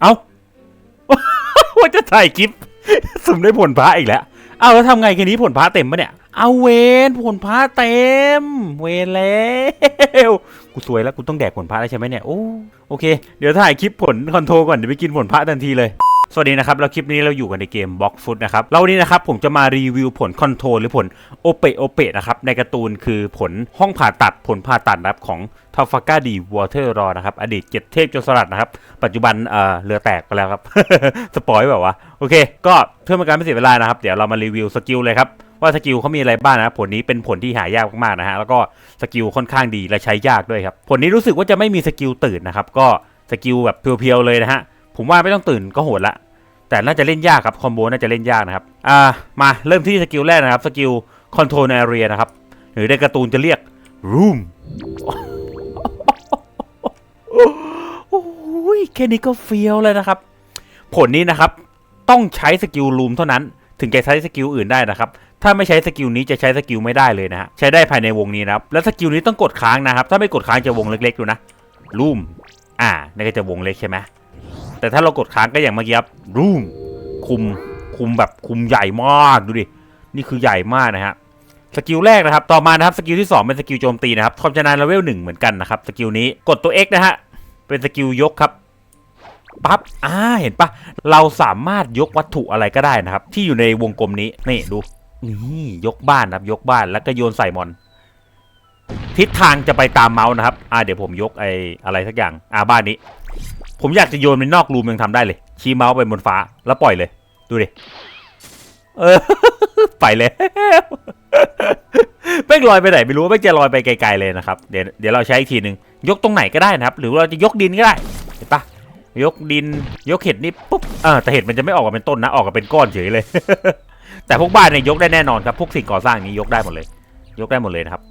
เอาว่าจะถ่ายคลิปสุ่มได้ผลพระอีกแล้ว เอาแล้วทำไงแค่นี้ผลพระเต็มปะเนี่ย เอาเวนผลพระเต็ม เวนแล้วกูสวยแล้วกูต้องแดกผลพระแล้วใช่ไหมเนี่ย โอ้ โอเค เดี๋ยวถ่ายคลิปผลคอนโทรก่อนเดี๋ยวไปกินผลพระทันทีเลย สวัสดีนะครับแล้วคลิปนี้เราอยู่กันในเกม Box Foot นะครับแล้ววันนี้นะครับผมจะมารีวิวผลคอนโทรลหรือผลโอเปโอเปนะครับในการ์ตูนคือผลห้องผ่าตัดผลผ่าตัดนะครับของทาฟากาดีวอเตอร์รอนะครับอดีตเจ็ดเทพโจรสลัดนะครับ ปัจจุบันเอ่อเรือแตกไปแล้วครับ สปอยแบบว่าวะโอเค ก็เพื่อม่การไม่เสียเวลานะครับ เดี๋ยวเรามารีวิวสกิลเลยครับว่าสกิลเขามีอะไรบ้างนะครับผลนี้เป็นผลที่หายากมากๆนะฮะแล้วก็สกิลค่อนข้างดีและใช้ยากด้วยครับผลนี้รู้สึกว่าจะไม่มีสกิลตื่นนะครับก็สกิลแบบเพียวๆเลยนะฮะผมว่าไม่ต้องตื่นก็โหดละ แต่น่าจะเล่นยากครับคอมโบน่าจะเล่นยากนะครับอ่ามาเริ่มที่สกิลแรกนะครับสกิลคอนโทรลแอเรียนะครับหรือในการ์ตูนจะเรียก room โอ้ยแค่นี้ก็เฟี้ยวเลยนะครับ ผลนี้นะครับ ต้องใช้สกิล room เท่านั้น ถึงจะใช้สกิลอื่นได้นะครับ ถ้าไม่ใช้สกิลนี้จะใช้สกิลไม่ได้เลยนะฮะใช้ได้ภายในวงนี้นะครับ แล้วสกิลนี้ต้องกดค้างนะครับ ถ้าไม่กดค้างจะวงเล็กๆดูนะ room อ่านี่ก็จะวงเล็กใช่ไหม แต่ถ้าเรากดค้างก็อย่างเมื่อกี้ครับรูมคุมคุมแบบคุมใหญ่มากดูดิ นี่คือใหญ่มากนะฮะสกิลแรกนะครับ ต่อมานะครับสกิลที่ 2 เป็นสกิลโจมตีนะครับความชนาญเลเวลหนึ่งเหมือนกันนะครับสกิลนี้กดตัว X นะฮะเป็นสกิลยกครับปั๊บอ่าเห็นปะเราสามารถยกวัตถุอะไรก็ได้นะครับ ที่อยู่ในวงกลมนี้นี่ดูนี่ยกบ้านนะครับ ยกบ้านแล้วก็โยนใส่มอน ทิศทางจะไปตามเมาส์นะครับ อ่าเดี๋ยวผมยกไอ้อะไรสักอย่าง อ่าบ้านนี้ ผมอยากจะโยนมันอกรูมยังทำได้เลย ชี้เมาส์ไปบนฟ้าแล้วปล่อยเลย ดูดิ เออ ไปเลยแม่งลอยไปไหนไม่รู้แม่งจะลอยไปไกลๆเลยนะครับ เดี๋ยวเดี๋ยวเราใช้อีกทีหนึ่งยกตรงไหนก็ได้นะครับ หรือเราจะยกดินก็ได้ เห็นปะยกดิน ยกเห็ดนี่ปุ๊บเออแต่เห็ดมันจะไม่ออกมาเป็นต้นนะ ออกมาเป็นก้อนเฉยเลย แต่พวกบ้านเนี่ยยกได้แน่นอนครับ พวกสิ่งก่อสร้างนี้ยกได้หมดเลย ยกได้หมดเลยนะครับ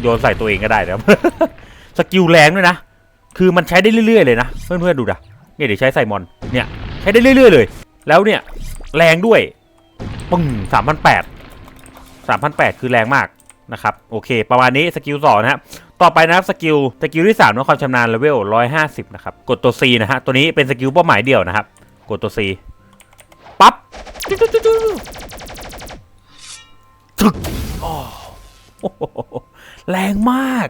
โยนใส่ตัวเองก็ได้นะครับ สกิลแรงด้วยนะ คือมันใช้ได้เรื่อยๆเลยนะ เพื่อนๆดูนะเนี่ยเดี๋ยวใช้ไซมอนเนี่ยใช้ได้เรื่อยๆเลย แล้วเนี่ยแรงด้วยปึ้งสามพันแปดสามพันแปดคือแรงมากนะครับโอเค ประมาณนี้สกิลสองนะครับต่อไปนะครับสกิลสกิลที่สามนะความชำนาญเลเวลร้อยห้าสิบนะครับกดตัว C นะฮะตัวนี้เป็นสกิลเป้าหมายเดียวนะครับกดตัว C ปั๊บจุ๊จุ๊จุ๊ึกโอ้แรงมาก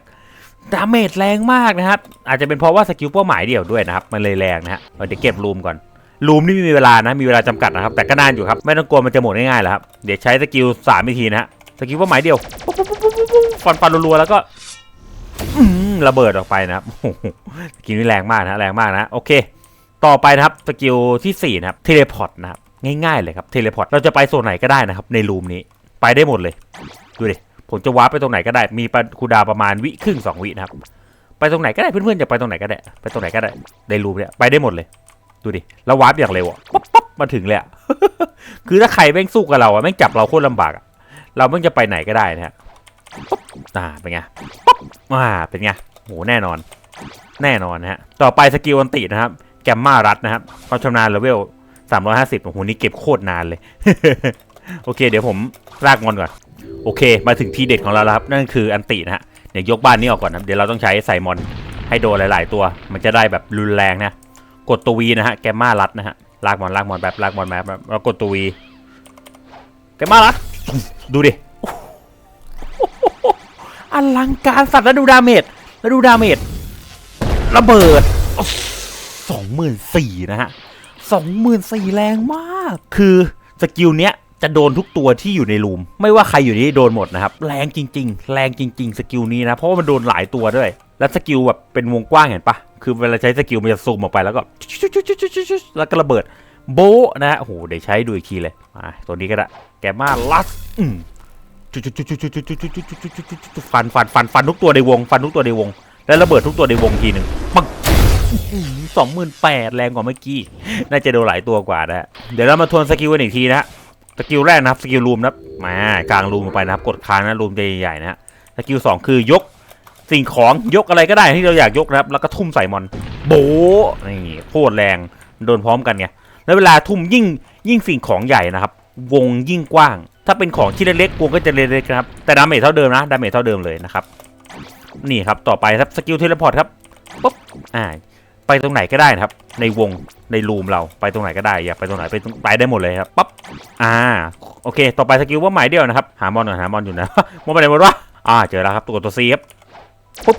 ดาเมจแรงมากนะครับ อาจจะเป็นเพราะว่าสกิลเป้าหมายเดียวด้วยนะครับ มันเลยแรงนะฮะเดี๋ยวเก็บรูมก่อน รูมนี่มีเวลานะ มีเวลาจำกัดนะครับ แต่ก็นานอยู่ครับ ไม่ต้องกลัวมันจะหมดง่ายๆแล้วครับ เดี๋ยวใช้สกิลสามวิธีนะฮะ สกิลเป้าหมายเดียวฟันฟันรัวๆแล้วก็ระเบิดออกไปนะครับสกิลนี่แรงมากนะแรงมากนะ โอเค ต่อไปนะครับ สกิลที่สี่นะครับ เทเลพอร์ตนะครับ ง่ายๆเลยครับ เทเลพอร์ต เราจะไปโซนไหนก็ได้นะครับ ในรูมนี้ ไปได้หมดเลย ดูดิ ผมจะวาร์ปไปตรงไหนก็ได้ มีคูดาประมาณวิครึ่งสองวินะครับ ไปตรงไหนก็ได้เพื่อนๆจะไปตรงไหนก็ได้ ไปตรงไหนก็ได้ในรูมเนี่ยไปได้หมดเลย ดูดิ แล้ววาร์ปอย่างเร็วอะป๊อปป๊อปมาถึงเลยอะ คือถ้าใครแม่งสู้กับเราอะแม่งจับเราโคตรลำบากอะ เราแม่งจะไปไหนก็ได้นะฮะป๊อปอ่าเป็นไงป๊อปอ่าเป็นไงโหแน่นอน แน่นอนนะฮะ ต่อไปสกิลอันตินะครับ แกมมารัดนะครับความชำนาญเลเวล350โอ้โหนี่เก็บโคตรนานเลย โอเค เดี๋ยวผมลากงอนก่อน โอเค มาถึงทีเด็ดของเราแล้วครับ นั่นคืออันตินะฮะ เดี๋ยวยกบ้านนี้ออกก่อนนะเดี๋ยวเราต้องใช้ไซมอนให้โดนหลาย ๆ ตัว มันจะได้แบบรุนแรงนะ กดตัววีนะฮะ แกมมารัดนะฮะ ลากมอนลากมอนแบบลากมอนแบบแล้วกดตัววีแกมมารัด ดูดิอลังการสัตว์แล้วดูดาเมจแล้วดูดาเมจระเบิดสองหมื่นสี่นะฮะสองหมื่นสี่แรงมาก คือสกิลเนี้ย จะโดนทุกตัวที่อยู่ในรูม ไม่ว่าใครอยู่นี่โดนหมดนะครับแรงจริง ๆ แรงจริง ๆ สกิลนี้นะ เพราะว่ามันโดนหลายตัวด้วย แล้วสกิลแบบเป็นวงกว้างเห็นปะคือเวลาใช้สกิลมันจะซูมออกไปแล้วก็แล้วก็ระเบิดโบนะฮะโอ้โหเดี๋ยวใช้ดูอีกทีเลยอ่าตัวนี้ก็ได้แกมาลัสฟันฟันฟันฟันทุกตัวในวง ฟันทุกตัวในวง แล้วระเบิดทุกตัวในวงทีหนึ่งปังสองหมื่นแปดแรงกว่าเมื่อกี้ น่าจะโดนหลายตัวกว่านะ เดี๋ยวเรามาทวนสกิลกันอีกทีนะ สกิลแรกนะครับสกิลรูมนะครับมากลางรูมลงไปนะครับ กดค้างนะรูมใหญ่ๆนะฮะสกิลสองคือยกสิ่งของยกอะไรก็ได้ที่เราอยากยกนะครับ แล้วก็ทุ่มใส่มอนโบนี่โคตรแรงโดนพร้อมกันไงแล้วเวลาทุ่มยิ่งยิ่งสิ่งของใหญ่นะครับ วงยิ่งกว้าง ถ้าเป็นของที่เล็กๆวงก็จะเล็กๆนะครับแต่ดาเมจเท่าเดิมนะดาเมจเท่าเดิมเลยนะครับนี่ครับต่อไปครับสกิลเทเลพอร์ตครับปุ๊บอ่า ไปตรงไหนก็ได้นะครับ ในวงในรูมเราไปตรงไหนก็ได้อยากไปตรงไหนไปตรงไปได้หมดเลยครับปั๊บอ่าโอเค ต่อไปสกิลว่าหมายเดียวนะครับ หามอนหน่อยหามอนอยู่นะมอนไปไหนหมดวะอ่าเจอแล้วครับตัวตัวซีครับปุ๊บ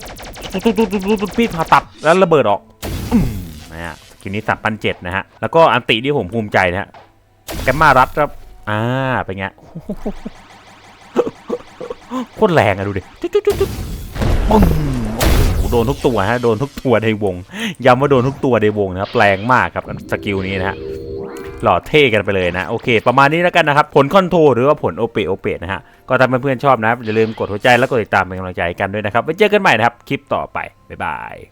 ตุ๊ดตุ๊ดตุ๊ดตุ๊ดพี่ผ่าตัดแล้วระเบิดออกนะฮะสกิลนี้สามพันเจ็ดนะฮะแล้วก็อันติที่ผมภูมิใจนะฮะแกมมารัดครับอ่าเป็นไงโคตรแรงอะดูดิจุ๊ดจุ๊ดจุ๊ดจุ๊ดปึ้ง โดนทุกตัวฮะโดนทุกตัวในวงย้ำว่าโดนทุกตัวในวงนะครับแรงมากครับสกิลนี้นะฮะหล่อเท่กันไปเลยนะโอเค ประมาณนี้แล้วกันนะครับ ผลคอนโทรหรือว่าผลโอเปโอเปนะฮะก็ถ้าเพื่อนๆชอบนะครับอย่าลืมกดหัวใจแล้วกดติดตามเป็นกำลังใจกันด้วยนะครับไว้เจอกันใหม่นะครับคลิปต่อไปบ๊ายบาย